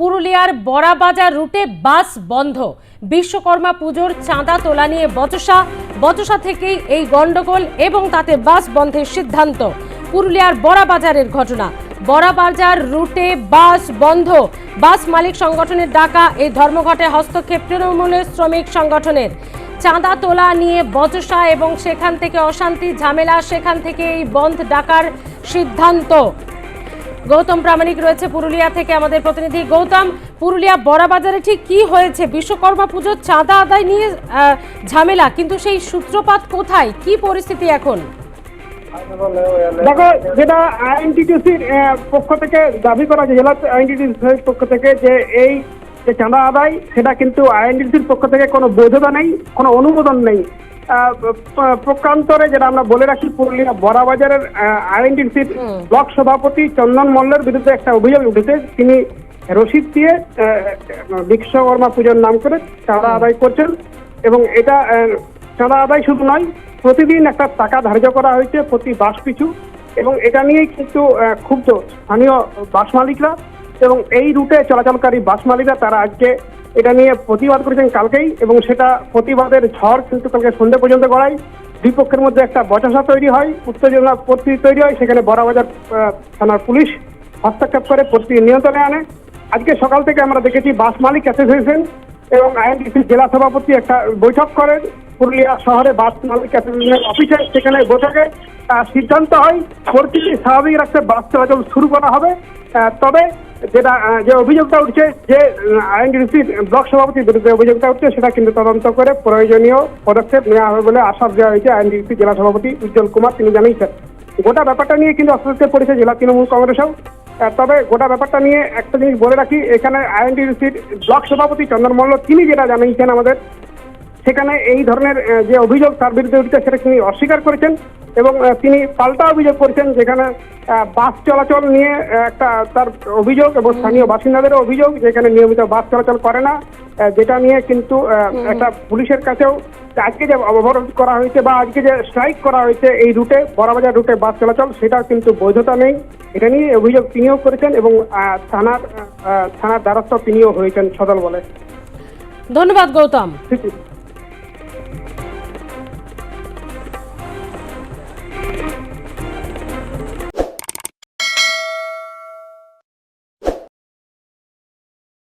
পুরুলিয়ার বড়াবাজার রুটে বাস বন্ধ। বিশ্বকর্মা পুজোর চাঁদা তোলা নিয়ে বচসা। বচসা থেকেই এই গন্ডগোল এবং তাতে বাস বন্ধের সিদ্ধান্ত। পুরুলিয়ার বড়াবাজারের ঘটনা। বড়াবাজার রুটে বাস বন্ধ। বাস মালিক সংগঠনের ডাকা এই ধর্মঘটে হস্তক্ষেপ তৃণমূলের শ্রমিক সংগঠনের। চাঁদা তোলা নিয়ে বচসা এবং সেখান থেকে অশান্তি, ঝামেলা, সেখান থেকে এই বন্ধ ডাকার সিদ্ধান্ত। গৌতম প্রামাণিক রয়েছে পুরুলিয়া থেকে আমাদের প্রতিনিধি। গৌতম, পুরুলিয়া বড়াবাজারে ঠিক কি হয়েছে? বিশ্বকর্মা পুজোর চাঁদা আদায় নিয়ে ঝামেলা, কিন্তু সেই সূত্রপাত কোথায়? কি পরিস্থিতি এখন? দেখো, যেটা আইএনটিটিসির পক্ষ থেকে দাবি করা জেলা আইএনটিটিসির পক্ষ থেকে যে এই যে চাঁদা আদায়, সেটা কিন্তু আইএনটিসির পক্ষ থেকে কোনো বৈধতা নেই, কোনো অনুমোদন নেই। প্রকান্তরে যেটা আমরা বলে রাখি পুরুলিয়া বড়াবাজারের আইএনটিসির। ব্লক সভাপতি চন্দন মল্লের বিরুদ্ধে একটা অভিযোগ উঠেছে তিনি রসিদ দিয়ে বিশ্বকর্মা পুজোর নাম করে চাঁদা আদায় করছেন এবং এটা চাঁদা আদায় শুধু নয় প্রতিদিন একটা টাকা ধার্য করা হয়েছে প্রতি বাস পিছু এবং এটা নিয়েই কিন্তু ক্ষুব্ধ স্থানীয় বাস মালিকরা এবং এই রুটে চলাচলকারী বাস মালিকরা তারা আজকে এটা নিয়ে প্রতিবাদ করেছেন কালকেই এবং সেটা প্রতিবাদের ঝড় কিন্তু কালকে সন্ধ্যে পর্যন্ত গড়ায়। দুই পক্ষের মধ্যে একটা বচসা তৈরি হয় উত্তেজনা পরিস্থিতি তৈরি হয়, সেখানে বড়াবাজার থানার পুলিশ হস্তক্ষেপ করে পরিস্থিতি নিয়ন্ত্রণে আনে। আজকে সকাল থেকে আমরা দেখেছি বাস মালিক অ্যাসোসিয়েশন এবং আইএনটিসি জেলা সভাপতি একটা বৈঠক করেন। পুরুলিয়া শহরে বাস মালিক অ্যাসোসিয়েশনের অফিসে সেখানে বৈঠকে সিদ্ধান্ত হয়, পরিস্থিতি স্বাভাবিক রাখতে বাস চলাচল শুরু করা হবে। তবে যেটা যে অভিযোগটা উঠছে যে আইএনটিসি ব্লক সভাপতির বিরুদ্ধে অভিযোগটা উঠছে, সেটা কিন্তু তদন্ত করে প্রয়োজনীয় পদক্ষেপ নেওয়া হবে বলে আশ্বাস দেওয়া হয়েছে আইএনটিসি জেলা সভাপতি উজ্জ্বল কুমার। তিনি জানিয়েছেন, গোটা ব্যাপারটা নিয়ে কিন্তু অস্বস্তিতে পড়েছে জেলা তৃণমূল কংগ্রেসও। তবে গোটা ব্যাপারটা নিয়ে একটা জিনিস বলে রাখি, এখানে আইএনটিসির ব্লক সভাপতি চন্দন মল্ল, তিনি যেটা জানিয়েছেন আমাদের, সেখানে এই ধরনের যে অভিযোগ তার বিরুদ্ধে উঠছে, সেটা তিনি অস্বীকার করেছেন। এবং তিনি পাল্টা অভিযোগ করেছেন যেখানে বাস চলাচল নিয়ে একটা তার অভিযোগ এবং স্থানীয় বাসিন্দাদেরও অভিযোগ যেখানে নিয়মিত বাস চলাচল করে না যেটা নিয়ে কিন্তু একটা পুলিশের কাছেও আজকে যে অবরোধ করা হয়েছে বা আজকে যে স্ট্রাইক করা হয়েছে এই রুটে বড়বাজার রুটে বাস চলাচল সেটার কিন্তু বৈধতা নেই। এটা নিয়ে অভিযোগ তিনিও করেছেন এবং থানার থানার দ্বারস্থ তিনিও হয়েছেন সদল বলে। ধন্যবাদ গৌতম।